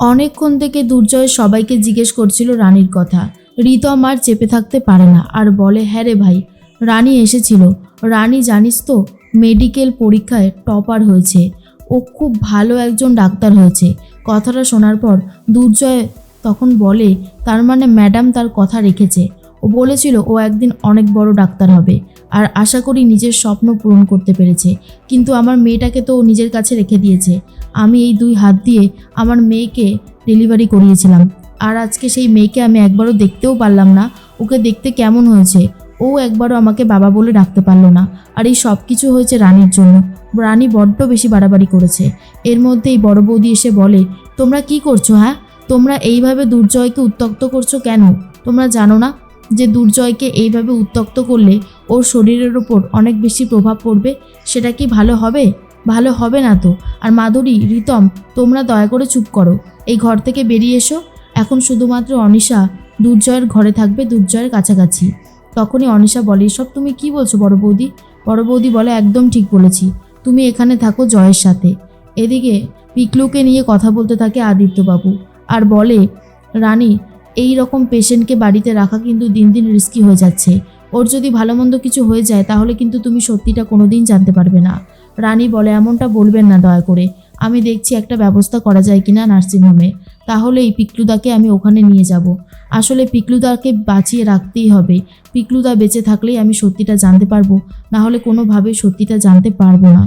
অনেকক্ষণ থেকে দুর্জয় সবাইকে জিজ্ঞেস করছিল রানীর কথা। রিতম আর চেপে থাকতে পারে না আর বলে হ্যাঁ রে ভাই, রানী এসেছিল। রানী জানিস তো, মেডিকেল পরীক্ষায় টপার হয়েছে। ও খুব ভালো একজন ডাক্তার হয়েছে। কথাটা শোনার পর দুর্জয় তখন বলে, তার মানে ম্যাডাম তার কথা রেখেছে। ও বলেছিল ও একদিন অনেক বড় ডাক্তার হবে আর আশা করি নিজের স্বপ্ন পূরণ করতে পেরেছে। কিন্তু আমার মেয়েটাকে তো ও নিজের কাছে রেখে দিয়েছে। আমি এই দুই হাত দিয়ে আমার মেয়েকে ডেলিভারি করিয়েছিলাম। আর আজকে সেই মেয়েকে আমি একবারও দেখতেও পারলাম না। ওকে দেখতে কেমন হয়েছে? ও একবারও আমাকে বাবা বলে ডাকতে পারল না। আর এই সব কিছু হয়েছে রানীর জন্য। রানী বড্ড বেশি বাড়াবাড়ি করেছে। এর মধ্যেই বড় বৌদি এসে বলে, তোমরা কি করছ হ্যাঁ? তোমরা এইভাবে দুর্জয়কে উত্তক্ত করছ কেন? তোমরা জানো না? যে দুর্জয়কে এইভাবে উত্তক্ত করলে ওর শরীরের ওপর অনেক বেশি প্রভাব পড়বে, সেটা কি ভালো হবে? ভালো হবে না তো। আর মাধুরী, রিতম, তোমরা দয়া করে চুপ করো। এই ঘর থেকে বেরিয়ে এসো। এখন শুধুমাত্র অনিশা দুর্জয়ের ঘরে থাকবে, দুর্জয়ের কাছাকাছি। তখনই অনিশা বলে, এসব তুমি কি বলছো বড় বৌদি? বড় বৌদি বলে, একদম ঠিক বলেছি। তুমি এখানে থাকো জয়ের সাথে। এদিকে পিকলুকে নিয়ে কথা বলতে থাকে আদিত্যবাবু। আর বলে, রানী এই রকম পেশেন্টকে বাড়িতে রাখা কিন্তু দিন দিন রিস্কি হয়ে যাচ্ছে। ওর যদি ভালো মন্দ কিছু হয়ে যায়, তাহলে কিন্তু তুমি সত্যিটা কোনোদিন জানতে পারবে না। রানী বলে, এমনটা বলবেন না দয়া করে। আমি দেখছি একটা ব্যবস্থা করা যায় কিনা নার্সিংহোমে তাহলে এই পিকলুদাকে আমি ওখানে নিয়ে যাব। আসলে পিকলুদাকে বাঁচিয়ে রাখতেই হবে। পিকলুদা বেঁচে থাকলেই আমি সত্যিটা জানতে পারব। না হলে কোনোভাবে সত্যিটা জানতে পারব না।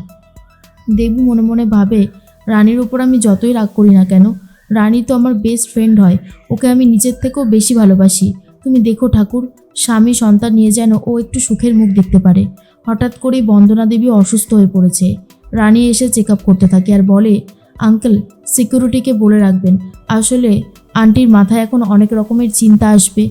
দেবু মনে মনে ভাবে, রানীর উপর আমি যতই রাগ করি না কেন রানী তো আমার বেস্ট ফ্রেন্ড হয়। ওকে আমি নিজের থেকেও বেশি ভালোবাসি। তুমি দেখো ঠাকুর, স্বামী সন্তান নিয়ে যেন ও একটু সুখের মুখ দেখতে পারে। হঠাৎ করেই বন্দনা দেবী অসুস্থ হয়ে পড়েছে। রানী এসে চেক আপ করতে থাকে আর বলে, আঙ্কেল সিকিউরিটিকে বলে রাখবেন। আসলে আন্টির মাথায় এখন অনেক রকমের চিন্তা আসবে।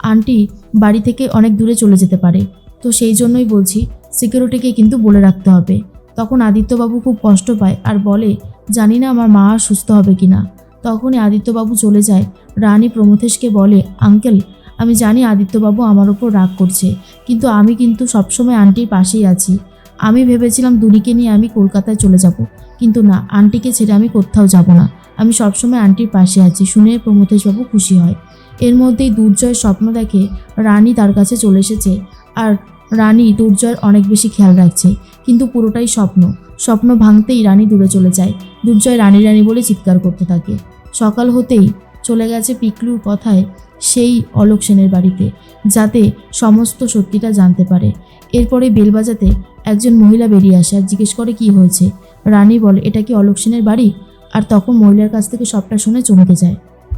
আন্টি বাড়ি থেকে অনেক দূরে চলে যেতে পারে। তো সেই জন্যই বলছি সিকিউরিটিকে কিন্তু বলে রাখতে হবে। তখন আদিত্যবাবু খুব কষ্ট পায় আর বলে, জানি না আমার মা সুস্থ হবে কি না তখনই আদিত্যবাবু চলে যায়। রানী প্রমথেশকে বলে, আঙ্কেল, আমি জানি আদিত্যবাবু আমার ওপর রাগ করছে, কিন্তু আমি কিন্তু সবসময় আন্টির পাশেই আছি। আমি ভেবেছিলাম দুনিকে নিয়ে আমি কলকাতায় চলে যাব, কিন্তু না, আন্টিকে ছেড়ে আমি কোথাও যাব না। আমি সবসময় আন্টির পাশে আছি, শুনে প্রমথেশবাবু খুশি হয়। এর মধ্যেই দুর্জয় স্বপ্ন দেখে রানী তার কাছে চলে এসেছে, আর রানী দুর্জয়ের অনেক বেশি খেয়াল রাখছে। কিন্তু পুরোটাই স্বপ্ন। স্বপ্ন ভাঙতেই রানী দূরে চলে যায়। দুর্জয় রানী রানী বলে চিৎকার করতে থাকে। সকাল হতেই চলে গেছে পিকলুর কথায় সেই অলোক সেনের বাড়িতে, যাতে সমস্ত সত্যিটা জানতে পারে। এরপরে বেল বাজাতে একজন মহিলা বেরিয়ে আসে আর জিজ্ঞেস করে, কি হয়েছে? রানী বলে, এটা কি অলোক সেনের বাড়ি? আর তখন মহিলার কাছ থেকে সবটা শুনে চমকে যায়।